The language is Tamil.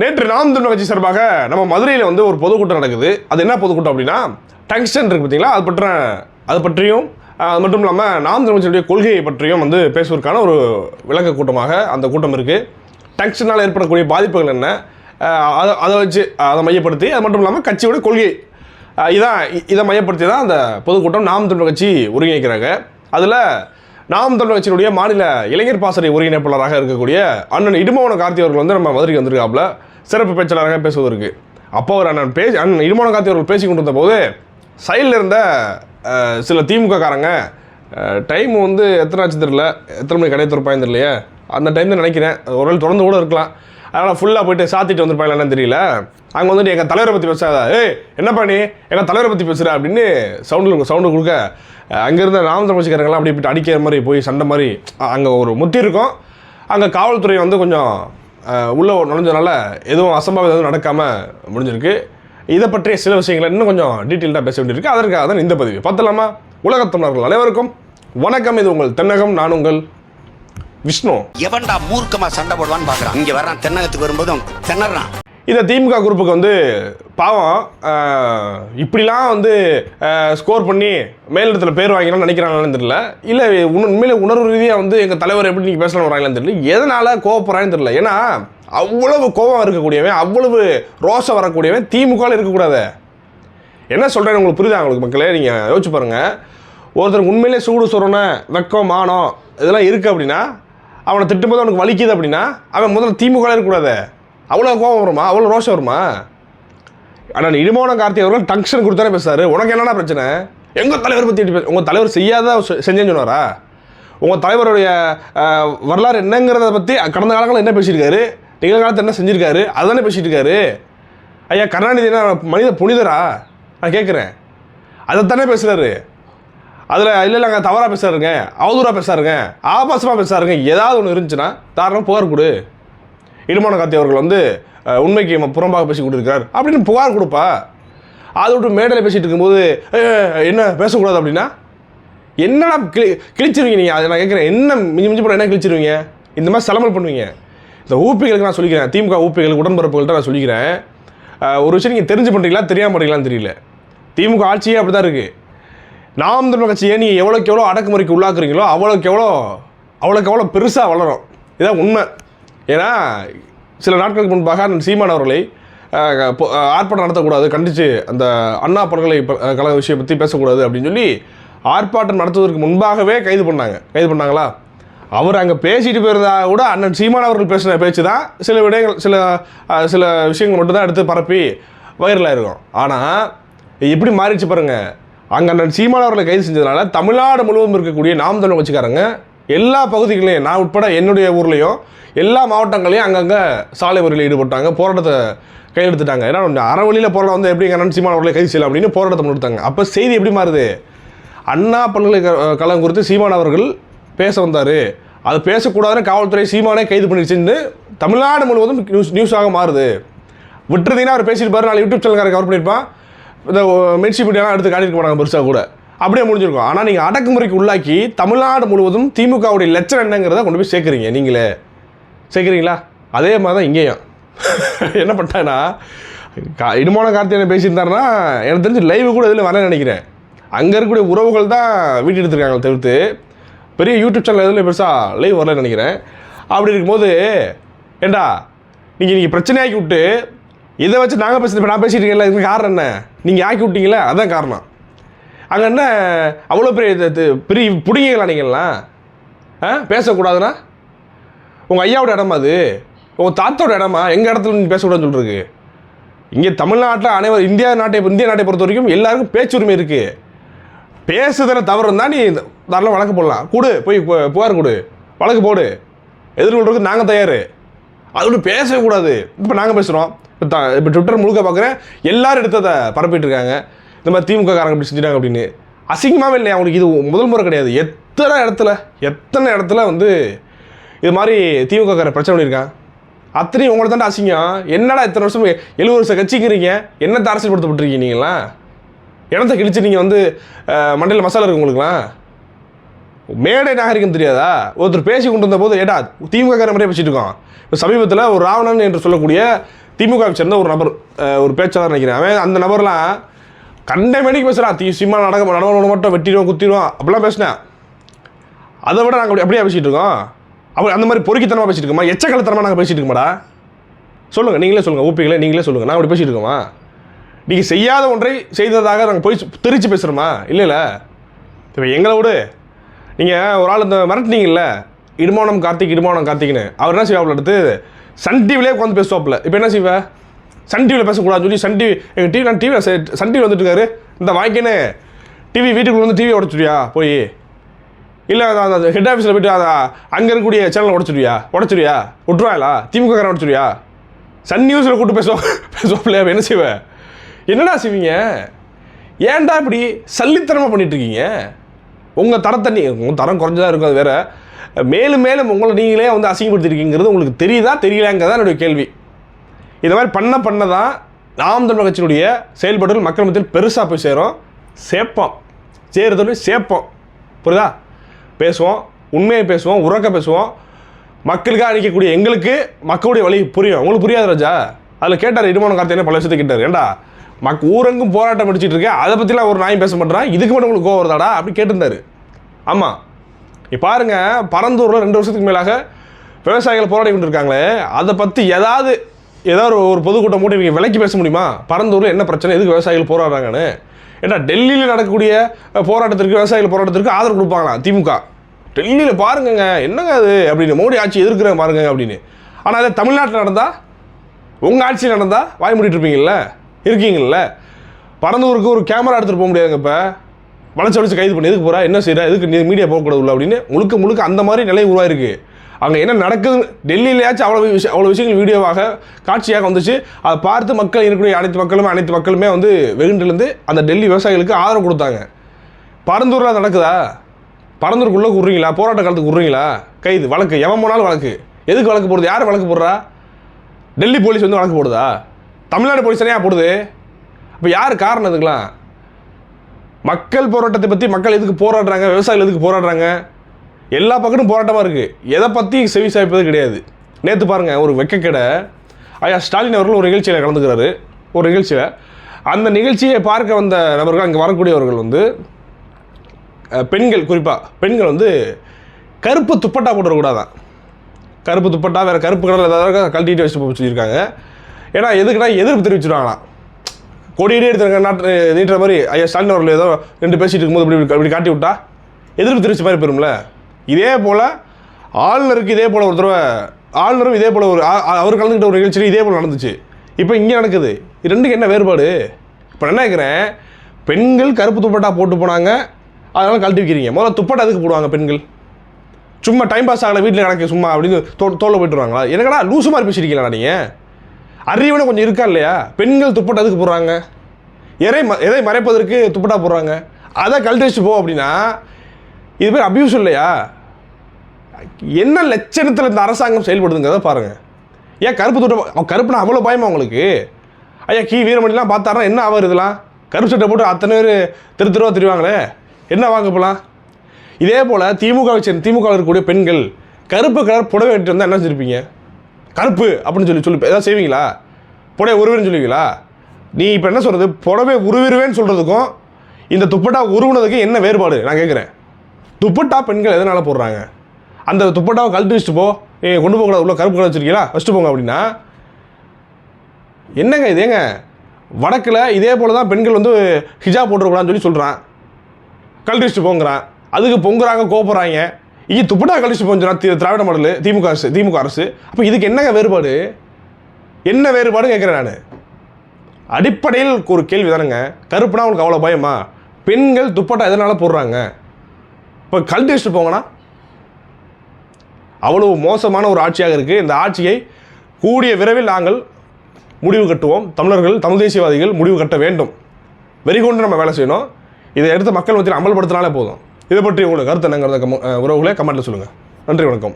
நேற்று நாம் தமிழ் கட்சி சார்பாக நம்ம மதுரையில் வந்து ஒரு பொதுக்கூட்டம் நடக்குது. அது என்ன பொதுக்கூட்டம் அப்படின்னா டங்ஸ்டன் இருக்கு பார்த்தீங்களா? அது பற்ற அது பற்றியும் அது மட்டும் இல்லாமல் நாம் தமிழ் கட்சியுடைய கொள்கையை பற்றியும் வந்து பேசுவதற்கான ஒரு விளக்க கூட்டமாக அந்த கூட்டம் இருக்குது டங்ஸ்டனால் ஏற்படக்கூடிய பாதிப்புகள் என்ன? அதை அதை வச்சு அதை மையப்படுத்தி அது மட்டும் இல்லாமல் கட்சியோட கொள்கை இதான் இதை மையப்படுத்தி தான் அந்த பொதுக்கூட்டம் நாம் தமிழ் கட்சி ஒருங்கிணைக்கிறாங்க. அதில் நாம் தமிழ் கட்சியினுடைய மாநில இளைஞர் பாசறை ஒருங்கிணைப்பாளராக இருக்கக்கூடிய அண்ணன் இடுமோன கார்த்தி அவர்கள் வந்து நம்ம மதுரைக்கு வந்திருக்காப்புல. சிறப்பு பேச்சாளராக பேசுவதற்கு. அப்போ அவர் அண்ணன் பேசி அண்ணன் இடுமோன கார்த்தி அவர்கள் பேசி கொண்டிருந்த போது சைடில் இருந்த சில திமுக காரங்க டைம் வந்து எத்தனை ஆச்சு தெரியல. எத்தனை மணி கடை திறப்பாங்க தெரியலையே. அந்த டைம் தான் நினைக்கிறேன். ஒருவேளை தொடர்ந்து கூட இருக்கலாம். அதனால் ஃபுல்லாக போயிட்டு சாத்திட்டு வந்திருப்பாங்களா என்னன்னு தெரியல. அங்கே வந்துட்டு எங்கள் தலைவரை பற்றி பேசாத ஏய் என்னப்பா நீ? எங்கள் தலைவரை பற்றி பேசுகிற அப்படின்னு சவுண்டில் சவுண்டு கொடுக்க அங்கேருந்த ராம தமிழ்ச்சிக்காரங்களாம் அப்படி இப்படி அடிக்கிற மாதிரி போய் சண்டை மாதிரி அங்கே ஒரு முத்தி இருக்கும். அங்கே காவல்துறை வந்து கொஞ்சம் உள்ளே நுழைஞ்சதுனால எதுவும் அசம்பாவிதம் எதுவும் நடக்காமல் முடிஞ்சிருக்கு. இதை பற்றிய சில விஷயங்களை இன்னும் கொஞ்சம் டீட்டெயில்டாக பேச வேண்டியிருக்கு. அதற்காக தான் இந்த பதிவு. பார்த்தலாமா உலகத் தமிழர்கள் அனைவருக்கும் வணக்கம். இது உங்கள் தென்னகம் நான் உங்கள் விஷ்ணு. எவன்டா மூர்க்கமா சண்டை போடுவான்னு பாக்குறான். இங்க வர்றான் தென்னகத்துக்கு வரும்போதும் திணறான். இந்த திமுக குரூப்புக்கு வந்து பாவம் இப்படிலாம் வந்து ஸ்கோர் பண்ணி மேலிடத்தில் பேர் வாங்கிக்கலாம்னு நினைக்கிறாங்களான்னு தெரியல. இல்லை உண்மையிலே உணர்வு ரீதியாக வந்து எங்கள் தலைவர் எப்படி நீங்கள் பேசலாம் வராங்களான்னு தெரியல. எதனால் கோவப்படுறாங்கன்னு தெரியல. ஏன்னா அவ்வளவு கோபம் இருக்கக்கூடியவன் அவ்வளவு ரோஷம் வரக்கூடியவன் திமுகவில் இருக்கக்கூடாது. என்ன சொல்கிறேன்னு உங்களுக்கு புரியுதா உங்களுக்கு மக்களே? நீங்கள் யோசிச்சு பாருங்கள் ஒருத்தருக்கு உண்மையிலே சூடு சொரணை வெக்கம் மானம் இதெல்லாம் இருக்குது அப்படின்னா அவனை திட்டும்போது அவனுக்கு வலிக்குது அப்படின்னா அவன் முதல்ல திமுக இருக்கக்கூடாது. அவ்வளோ கோபம் வருமா? அவ்வளோ ரோஷம் வருமா? ஆனால் இடுமோன கார்த்திக் அவர்கள் டங்ஷன் கொடுத்தானே பேசுறாரு. உனக்கு என்னடா பிரச்சனை? எங்கள் தலைவர் பற்றி பேச உங்கள் தலைவர் செய்யாத செஞ்சேன்னு சொன்னாரா? உங்கள் தலைவருடைய வரலாறு என்னங்கிறத பற்றி கடந்த காலங்களில் என்ன பேசியிருக்காரு? நிகழ்காலத்தில் என்ன செஞ்சுருக்காரு? அதுதானே பேசிகிட்டு இருக்காரு ஐயா கருணாநிதி என்ன மனித புனிதரா? நான் கேட்குறேன் அதைத்தானே பேசுகிறாரு அதில் இல்லை இல்லைங்க தவறாக பேசுறாருங்க அவதூறாக பேசுறாருங்க ஆபாசமாக பேசாருங்க. ஏதாவது ஒன்று இருந்துச்சுன்னா தாராளம் புகார் கொடு. இடுமான காத்தி அவர்கள் வந்து உண்மைக்கு புறம்பாக பேசி கொண்டிருக்கிறார். அப்படின்னு புகார் கொடுப்பா. அதை விட்டு மேடையில் பேசிட்டு இருக்கும்போது என்ன பேசக்கூடாது? அப்படின்னா என்னடா கிளி கிழிச்சிருவீங்க நீங்கள் அதை நான் கேட்குறேன். என்ன மிஞ்சி மிஞ்சி போனால் என்ன கிழிச்சிருவீங்க? இந்த மாதிரி சலமல் பண்ணுவீங்க. இந்த ஊப்பிகளுக்கு நான் சொல்லிக்கிறேன். திமுக ஊப்பிகளுக்கு உடன்பிறப்புகள்கிட்ட நான் சொல்லிக்கிறேன். ஒரு விஷயம் நீங்கள் தெரிஞ்சு பண்ணுறீங்களா தெரியாமல் பண்ணுறீங்களான்னு தெரியல. திமுக ஆட்சியே அப்படி தான் இருக்குது நாம் தமிழ் கட்சியை நீங்கள் எவ்வளோக்கு எவ்வளோ அடக்குமுறைக்கு உள்ளாக்குறீங்களோ அவ்வளோக்கு எவ்வளோ அவ்வளோக்கு எவ்வளோ பெருசாக வளரும். இதான் உண்மை. ஏன்னா சில நாட்களுக்கு முன்பாக சீமான் அவர்களை ஆர்ப்பாட்டம் நடத்தக்கூடாது கண்டித்து அந்த அண்ணா பல்கலை கழக விஷயம் பற்றி பேசக்கூடாது அப்படின்னு சொல்லி ஆர்ப்பாட்டம் நடத்துவதற்கு முன்பாகவே கைது பண்ணாங்க. கைது பண்ணாங்களா? அவர் அங்கே பேசிட்டு போயிருந்தா கூட அண்ணன் சீமான் அவர்கள் பேசின பேச்சு தான் சில விடயங்கள் சில சில விஷயங்கள் மட்டும்தான் எடுத்து பரப்பி வைரலாக இருக்கும் ஆனால் எப்படி மாறிடுச்சு பாருங்கள் அங்கே அண்ணன் சீமான் அவர்களை கைது செஞ்சதுனால தமிழ்நாடு முழுவதும் இருக்கக்கூடிய நாம் தமிழ் கட்சிக்காரங்க எல்லா பகுதிகளையும் நான் உட்பட என்னுடைய ஊர்லேயும் எல்லா மாவட்டங்களையும் அங்கங்கே சாலை முறையில் ஈடுபட்டாங்க போராட்டத்தை கையெழுத்துட்டாங்க. ஏன்னா அறவழியில் அரை வழியில் போராட்டம் வந்து எப்படி அண்ணன் சீமான் அவர்களை கைது செய்யலாம் அப்படின்னு போராட்டத்தை முன்னெடுத்தாங்க. அப்போ செய்தி எப்படி மாறுது? அண்ணா பல்கலைக்கழகம் குறித்து சீமான் அவர்கள் பேச வந்தார். அது பேசக்கூடாதுன்னு காவல்துறை சீமானே கைது பண்ணிடுச்சுன்னு தமிழ்நாடு முழுவதும் நியூஸ் நியூஸாக மாறுது. விட்டுறதீங்கன்னா அவர் பேசிட்டு பாரு நாளைக்கு யூடியூப் சேனல்காரர் கவர் பண்ணியிருப்பான். இந்த மென்ஷி மீடியாலாம் எடுத்து காட்டிட்டு போனாங்க பெருசாக கூட. அப்படியே முடிஞ்சிருக்கும். ஆனால் நீங்கள் அடக்குமுறைக்கு உள்ளாக்கி தமிழ்நாடு முழுவதும் திமுகவுடைய லட்சணம் என்னங்கிறத கொண்டு போய் சேர்க்குறீங்க நீங்களே. சேர்க்குறீங்களா? அதே மாதிரி தான் இங்கேயும். என்ன பண்ணிட்டாங்கன்னா கா இடுமான கார்த்தியனை பேசியிருந்தாருன்னா எனக்கு தெரிஞ்சு லைவ் கூட இதில் வரேன்னு நினைக்கிறேன். அங்கே இருக்கக்கூடிய உறவுகள் தான் வீட்டு எடுத்துருக்காங்க தவிர்த்து பெரிய யூடியூப் சேனல் எதுவும் பெருசாக லைவ் வரலன்னு நினைக்கிறேன். அப்படி இருக்கும்போது ஏண்டா நீங்கள் நீங்கள் பிரச்சனையாக்கி விட்டு இதை வச்சு நாங்கள் பேசுறது இப்போ நான் பேசிட்டு இருக்கேன்ல இதுக்கு காரணம் என்ன? நீங்கள் ஆக்கி விட்டீங்களே அதான் காரணம். அங்கே என்ன அவ்வளோ பெரிய இது- இது பெரிய பிடிங்களா நீங்கள்லாம் ஆ பேசக்கூடாதுன்னா? உங்கள் ஐயாவோட இடமா அது? உங்கள் தாத்தாவோட இடமா? எங்கள் இடத்துல நீ பேசக்கூடாதுன்னு சொல்லிருக்கு இங்கே தமிழ்நாட்டில் அனைவரும் இந்தியா நாட்டை இந்திய நாட்டை பொறுத்த வரைக்கும் எல்லாருக்கும் பேச்சுரிமை இருக்குது பேசுதல தவறு இருந்தால் நீ தாராளம் வழக்கு போடலாம். கொடு போய் பு- புகார் கொடு. வழக்கு போடு. எதிர்கொள்றதுக்கு நாங்கள் தயார். அதோட பேசவே கூடாது. இப்போ நாங்கள் பேசுகிறோம் இப்போ இப்போ ட்விட்டர் முழுக்க பார்க்குறேன் எல்லாரும் எடுத்து பரப்பிட்டு இருக்காங்க இந்த மாதிரி திமுக காரங்க இப்படி செஞ்சுட்டாங்க அப்படின்னு. அசிங்கமாகவே இல்லை அவங்களுக்கு இது முதல் முறை கிடையாது. எத்தனை இடத்துல எத்தனை இடத்துல வந்து இது மாதிரி திமுக காரன் பிரச்சனை பண்ணியிருக்கான் அத்தனையும் உங்களை தாண்டா அசிங்கம். என்னடா இத்தனை வருஷம் எழுபது வருஷம் கட்சிக்கிறீங்க என்னத்தை அரசியல்படுத்தப்பட்டிருக்கீங்க நீங்களா இடத்த கிழிச்சு நீங்கள் வந்து மண்டையில் மசாலா இருக்கு உங்களுக்குலாம் மேடை நாகரிகம் தெரியாதா? ஒருத்தர் பேசி கொண்டு வந்த போது ஏடா திமுக கார மாதிரியே பேசிட்டு இருக்கோம் இப்போ சமீபத்தில் ஒரு ராவணன் என்று சொல்லக்கூடிய திமுகவை சேர்ந்த ஒரு நபர் ஒரு பேச்சாளர் நினைக்கிறேன். அவன் அந்த நபர்லாம் கண்ட மணிக்கு பேசுகிறான் தீ சிம்மா நடக்க நடவடிக்கை மட்டும் வெட்டிடுவோம் குத்திடுவோம் அப்படிலாம் பேசினேன். அதை விட நாங்கள் அப்படி அப்படியே பேசிகிட்டு இருக்கோம்? அப்படி அந்த மாதிரி பொறுக்கித்தனமாக பேசிட்டு இருக்கோமா? எச்சக்கலத்தனமாக நாங்கள் பேசிட்டு இருக்கோமாடா? சொல்லுங்கள் நீங்களே சொல்லுங்கள் ஊப்பிங்களே நீங்களே சொல்லுங்கள் நான் அப்படி பேசிட்டு இருக்கோமா? நீங்கள் செய்யாத ஒன்றை செய்ததாக நாங்கள் போய் திரிச்சு பேசுகிறோமா இல்லை இல்லை. இப்போ எங்களை விடு. நீங்கள் ஒரு ஆள் இந்த மிரட்டினீங்கல்ல. இடுமானம் கார்த்திக் இடுமானம் கார்த்திக்னு. அவர் என்ன செய்வாப்பில் எடுத்து சன் டிவிலே உட்காந்து பேசுவாப்பில். இப்போ என்ன செய்வ? சன் டிவியில் பேசக்கூடாதுன்னு சொல்லி சன் டிவி எங்கள் டிவி நான் டிவியில் சன் டிவி வந்துட்டு இருக்காரு. இந்த வாங்கிக்கன்னு டிவி வீட்டுக்குள்ள வந்து டிவியை உடச்சுடுவியா? போய். இல்லை அந்த ஹெட் ஆஃபீஸில் போயிட்டு அதை அங்கே இருக்கக்கூடிய சேனலை உடச்சிடுவியா? உடச்சிடுவியா? விட்ருவாயிலா திமுக காரன் உடச்சிடுவியா? சன் நியூஸில் கூப்பிட்டு பேசுவோம் பேசுவாப்பில்லையா என்ன செய்வேன் என்னடா செய்வீங்க? ஏன்டா இப்படி சல்லித்தனமாக பண்ணிட்டு இருக்கீங்க? உங்கள் தரத்தை நீ உங்கள் தரம் குறைஞ்சதாக இருக்கும் அது வேறு. மேலும் மேலும் உங்களை நீங்களே வந்து அசிங்கப்படுத்திருக்கீங்கிறது உங்களுக்கு தெரியுதா தெரியலங்கிறதா என்னுடைய கேள்வி. இந்த மாதிரி பண்ண பண்ண தான் நாம் தமிழ் கட்சியினுடைய செயல்பாடுகள் மக்கள் மத்தியில் பெருசாக போய் சேரும். சேர்ப்போம் சேருதோடு சேர்ப்போம் புரியுதா? பேசுவோம். உண்மையை பேசுவோம். உறக்க பேசுவோம். மக்களுக்காக அழிக்கக்கூடிய எங்களுக்கு மக்களுடைய வழி புரியும். உங்களுக்கு புரியாது ராஜா? அதில் கேட்டார் இடுமான கார்த்திகை பல விஷயத்தை கேட்டார். ஏண்டா? மக் ஊரங்கும் போராட்டம் அடிச்சிட்டு இருக்கேன் அதை பற்றிலாம் ஒரு நாயும் பேச மாட்டேறான் இதுக்கு மட்டும் உங்களுக்கு கோவம் வருதாடா? அப்படி கேட்டிருந்தாரு. ஆமாம் நீ பாருங்க பரந்தூரில் ரெண்டு வருஷத்துக்கு மேலாக விவசாயிகள் போராடி கொண்டிருக்காங்களே அதை பற்றி ஏதாவது ஏதாவது ஒரு- பொதுக்கூட்டம் மூட்டி நீங்கள் விலைக்கு பேச முடியுமா? பரந்தூரில் என்ன பிரச்சனை? எதுக்கு விவசாயிகள் போராடுறாங்கன்னு? ஏன்னா டெல்லியில் நடக்கக்கூடிய போராட்டத்திற்கு விவசாயிகள் போராட்டத்திற்கு ஆதரவு கொடுப்பாங்களா திமுக. டெல்லியில் பாருங்கங்க என்னங்க அது? அப்படின்னு மோடி ஆட்சி எதிர்க்கிறேன் பாருங்க அப்படின்னு. ஆனால் அதே தமிழ்நாட்டில் நடந்தால் உங்கள் ஆட்சி நடந்தால் வாய் மூடிட்டு இருப்பீங்கல்ல? இருக்கீங்கல்ல? பரந்தூருக்கு ஒரு கேமரா எடுத்துகிட்டு போக முடியாதுங்க இப்போ. வளைச்சு வளைச்சு கைது பண்ணி எதுக்கு போகிறா என்ன செய்கிறா எதுக்கு நீ மீடியா போகக்கூடாது உள்ள அப்படின்னு முழுக்க முழுக்க அந்த மாதிரி நிலை உருவாயிருக்கு. அங்கே என்ன நடக்குது? டெல்லியிலேயாச்சும் அவ்வளோ விஷயம் அவ்வளோ விஷயங்கள் வீடியோவாக காட்சியாக வந்துச்சு. அதை பார்த்து மக்கள் இருக்கக்கூடிய அனைத்து மக்களுமே அனைத்து மக்களுமே வந்து வெகுண்டிலேருந்து அந்த டெல்லி விவசாயிகளுக்கு ஆதரவு கொடுத்தாங்க. பரந்தூரில் நடக்குதா? பரந்தூருக்குள்ளே விட்றீங்களா போராட்ட காலத்துக்கு விட்றீங்களா கைது வழக்கு எவன் போனாலும் வழக்கு. எதுக்கு வழக்கு போடுறது யார் வழக்கு போடுறா? டெல்லி போலீஸ் வந்து வழக்கு போடுதா? தமிழ்நாடு போலீஸ் தனியாக போடுது. அப்போ யார் காரணம் இதுக்கெல்லாம் மக்கள் போராட்டத்தை பற்றி மக்கள் எதுக்கு போராடுறாங்க? விவசாயிகள் எதுக்கு போராடுறாங்க? எல்லா பக்கமும் போராட்டமாக இருக்குது எதை பற்றி செவி சாய்ப்பது கிடையாது. நேற்று பாருங்கள் ஒரு வெக்கக்கடை. ஐயா ஸ்டாலின் அவர்கள் ஒரு நிகழ்ச்சியில் கலந்துக்கிறாரு. ஒரு நிகழ்ச்சியில். அந்த நிகழ்ச்சியை பார்க்க வந்த நபர்கள் அங்கே வரக்கூடியவர்கள் வந்து பெண்கள் குறிப்பாக பெண்கள் வந்து கருப்பு துப்பட்டா போட்டுறக்கூடாதான் கருப்பு துப்பட்டா வேறு கருப்பு கடலில் ஏதாவது கழட்டிட்டு வச்சு சொல்லியிருக்காங்க ஏன்னா எதுக்குன்னா எதிர்ப்பு தெரிவிச்சிருவாங்களாம். கொடியே எடுத்துருங்க நாட்டு நீட்டுற மாதிரி ஐயா ஸ்டாலின் அவர்கள் ஏதோ ரெண்டு பேசிகிட்டு இருக்கும்போது இப்படி இப்படி- காட்டி விட்டா எதிர்ப்பு திருச்சி மாதிரி பெறும்ல இதே போல் ஆளுநருக்கு இதே போல் ஒரு தடவை ஆளுநரும் இதே போல் ஒரு அவர் கலந்துக்கிட்ட ஒரு நிகழ்ச்சியில் இதே போல் நடந்துச்சு. இப்போ இங்கே நடக்குது. இது ரெண்டுக்கு என்ன வேறுபாடு? இப்போ என்ன கேட்குறேன் பெண்கள் கருப்பு துப்பட்டா போட்டு போனாங்க அதனால் கழட்டி வைக்கிறீங்க. முதல்ல துப்பட்டா எதுக்கு போடுவாங்க பெண்கள்? சும்மா டைம் பாஸ் ஆகலை வீட்டில் கிடக்கு சும்மா அப்படின்னு தோ தோல்ல போயிட்டுருவாங்களா எனக்கடா லூசு மாதிரி பேசியிருக்கீங்களா நீங்கள் அறிவுன்னு கொஞ்சம் இருக்கா இல்லையா? பெண்கள் துப்பட்டா அதுக்கு போடுறாங்க? எதை ம எதை மறைப்பதற்கு துப்பட்டா போடுறாங்க. அதை கழட்டி வச்சு போ அப்படின்னா இது பேர் அபியூஸ் இல்லையா? என்ன லட்சணத்தில் இந்த அரசாங்கம் செயல்படுதுங்கிறத பாருங்கள் ஏன் கருப்பு துட்ட கருப்புனா அவ்வளோ பயமா உங்களுக்கு? ஐயா கி வீரமணிலாம் பார்த்தாருன்னா என்ன ஆவார் இதெல்லாம்? கருப்பு சட்டை போட்டு அத்தனை பேர் திரு திருவா தெரிவாங்களே? என்ன வாங்க போகலாம் இதே போல் திமுக சேர்ந்த திமுக இருக்கக்கூடிய பெண்கள் கருப்பு கலர் புடவை கட்டி வந்தால் என்ன செஞ்சிருப்பீங்க? கருப்பு அப்படின்னு சொல்லி சொல்லி ஏதாவது செய்வீங்களா? புடவை உருவின்னு சொல்லுவீங்களா? நீ இப்போ என்ன சொல்கிறது புடவை உருவிருவேன்னு சொல்கிறதுக்கும் இந்த துப்பட்டா உருவுனதுக்கும் என்ன வேறுபாடு? நான் கேட்குறேன் துப்பட்டா பெண்கள் எதனால் போடுறாங்க? அந்த துப்பட்டாவை கழட்டி வச்சுட்டு போ. ஏ கொண்டு போகக்கூடாது. உள்ள கருப்பு கலர் வச்சிருக்கீங்களா? வச்சுட்டு போங்க அப்படின்னா. என்னங்க இது? ஏங்க? வடக்கில் இதே போல் தான் பெண்கள் வந்து ஹிஜா போட்டுருக்கூடாதுன்னு சொல்லி சொல்கிறான் கழட்டி வச்சுட்டு போங்கிறான். அதுக்கு பொங்குறாங்க கோப்புறாங்க இங்கே துப்பட்டா கழிச்சு போஞ்சுறான் திராவிட மாடல் திமுக அரசு திமுக அரசு. அப்போ இதுக்கு என்னங்க வேறுபாடு? என்ன வேறுபாடு கேட்குறேன் நான். அடிப்படையில் ஒரு கேள்வி தானுங்க. கருப்புனா உங்களுக்கு அவ்வளோ பயமா? பெண்கள் துப்பட்டா எதனால் போடுறாங்க? இப்போ கழட்டி வச்சுட்டு போங்கண்ணா. அவ்வளோ மோசமான ஒரு ஆட்சியாக இருக்குது இந்த ஆட்சியை கூடிய விரைவில் நாங்கள் முடிவு கட்டுவோம். தமிழர்கள் தமிழ் தேசியவாதிகள் முடிவு கட்ட வேண்டும். வெறிகொண்டு நம்ம வேலை செய்யணும். இதை எடுத்து மக்கள் மத்தியில் அமல்படுத்தினாலே போதும். இதை பற்றி உங்களுக்கு கருத்து என்னங்கிறத கம- உறவுகளே கமெண்ட்டில் சொல்லுங்கள் நன்றி வணக்கம்.